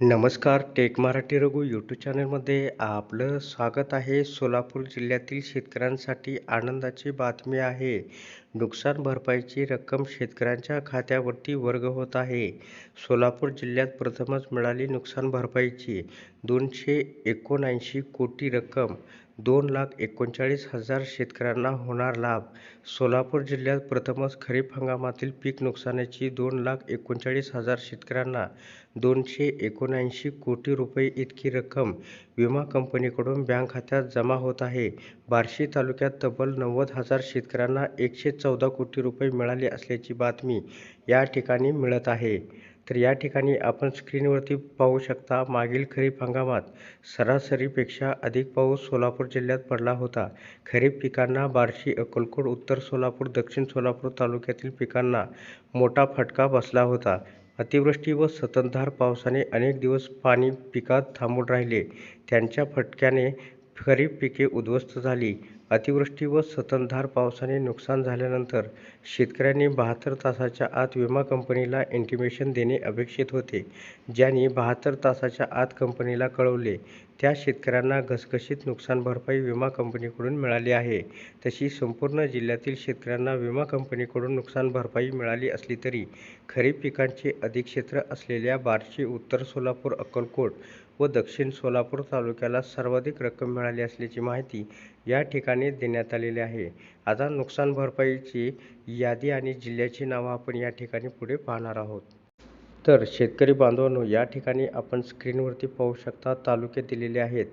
नमस्कार take Marathi Raghu YouTube चॅनलमध्ये आपलं स्वागत आहे. सोलापूर जिल्ह्यातील शेतकऱ्यांसाठी आनंदाची बातमी आहे. नुकसान भरपाईची रक्कम शेतकऱ्यांच्या खात्यावरती वर्ग होत आहे. सोलापूर जिल्ह्यात प्रथमच मिळाली नुकसान भरपाईची दोनशे एकोणऐंशी कोटी रक्कम. दोन लाख एकोणचाळीस हजार शेतकऱ्यांना होणार लाभ. सोलापूर जिल्ह्यात प्रथमच खरीप हंगामातील पीक नुकसानीची दोन लाख एकोणचाळीस हजार शेतकऱ्यांना दोनशे एकोणऐंशी कोटी रुपये इतकी रक्कम विमा कंपनीकडून बँक खात्यात जमा होत आहे. बार्शी तालुक्यात तब्बल नव्वद हजार शेतकऱ्यांना एकशे चौदा कोटी रुपये मिळाले असल्याची बातमी या ठिकाणी मिळत आहे. तर या ठिकाणी आपण स्क्रीनवरती पाहू शकता मागील खरीप हंगामात सरासरीपेक्षा अधिक पाऊस सोलापूर जिल्ह्यात पडला होता. खरीप पिकांना बार्शी अक्कलकोट उत्तर सोलापूर दक्षिण सोलापूर तालुक्यातील पिकांना मोठा फटका बसला होता. अतिवृष्टी व संततधार पावसाने अनेक दिवस पाणी पिकात थांबून राहिले. त्यांच्या फटक्याने खरीप पिके उद्ध्वस्त झाली. अतिवृष्टी व संततधार पावसाने नुकसान झाल्यानंतर शेतकऱ्यांनी बहात्तर तासाच्या आत विमा कंपनीला इंटिमेशन देणे अपेक्षित होते ज्यांनी बहात्तर तासाच्या आत कंपनीला कळवले. त्या शेतकऱ्यांना घसघशीत नुकसान भरपाई विमा कंपनीकडून मिळाली आहे. तशी संपूर्ण जिल्ह्यातील शेतकऱ्यांना विमा कंपनीकडून नुकसान भरपाई मिळाली असली तरी खरीप पिकांचे अधिक क्षेत्र असलेल्या बार्शी उत्तर सोलापूर अक्कलकोट व दक्षिण सोलापूर तालुक्याला सर्वाधिक रक्कम मिळाली असल्याची माहिती या ठिकाणी देण्यात आलेले आहे. आता नुकसान भरपाईची यादी आणि जिल्ह्याची नावं आपण या ठिकाणी पुढे पाहणार आहोत. तर शेतकरी बांधवांनो या ठिकाणी आपण स्क्रीनवरती पाहू शकता तालुके दिलेले आहेत.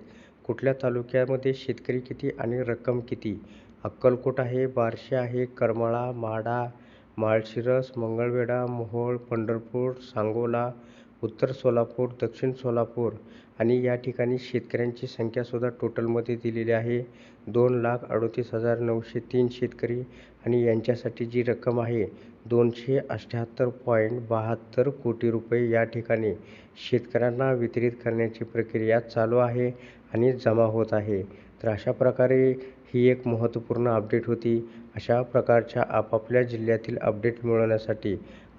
कुठल्या तालुक्यामध्ये शेतकरी किती आणि रक्कम किती? अक्कलकोट आहे बार्शी आहे करमाळा माडा माळशिरस मंगळवेढा मोहोळ पंढरपूर सांगोला उत्तर सोलापूर दक्षिण सोलापूर आणि या ठिकाणी शेतकऱ्यांची संख्यासुद्धा टोटलमध्ये दिलेली आहे. दोन लाख अडोतीस हजार नऊशे तीन शेतकरी आणि यांच्यासाठी जी रक्कम आहे दोनशे अठ्ठ्याहत्तर पॉईंट बहात्तर कोटी रुपये या ठिकाणी शेतकऱ्यांना वितरित करण्याची प्रक्रिया चालू आहे आणि जमा होत आहे. तर अशा प्रकारे ही एक महत्त्वपूर्ण अपडेट होती. अशा प्रकारच्या आपापल्या जिल्ह्यातील अपडेट मिळवण्यासाठी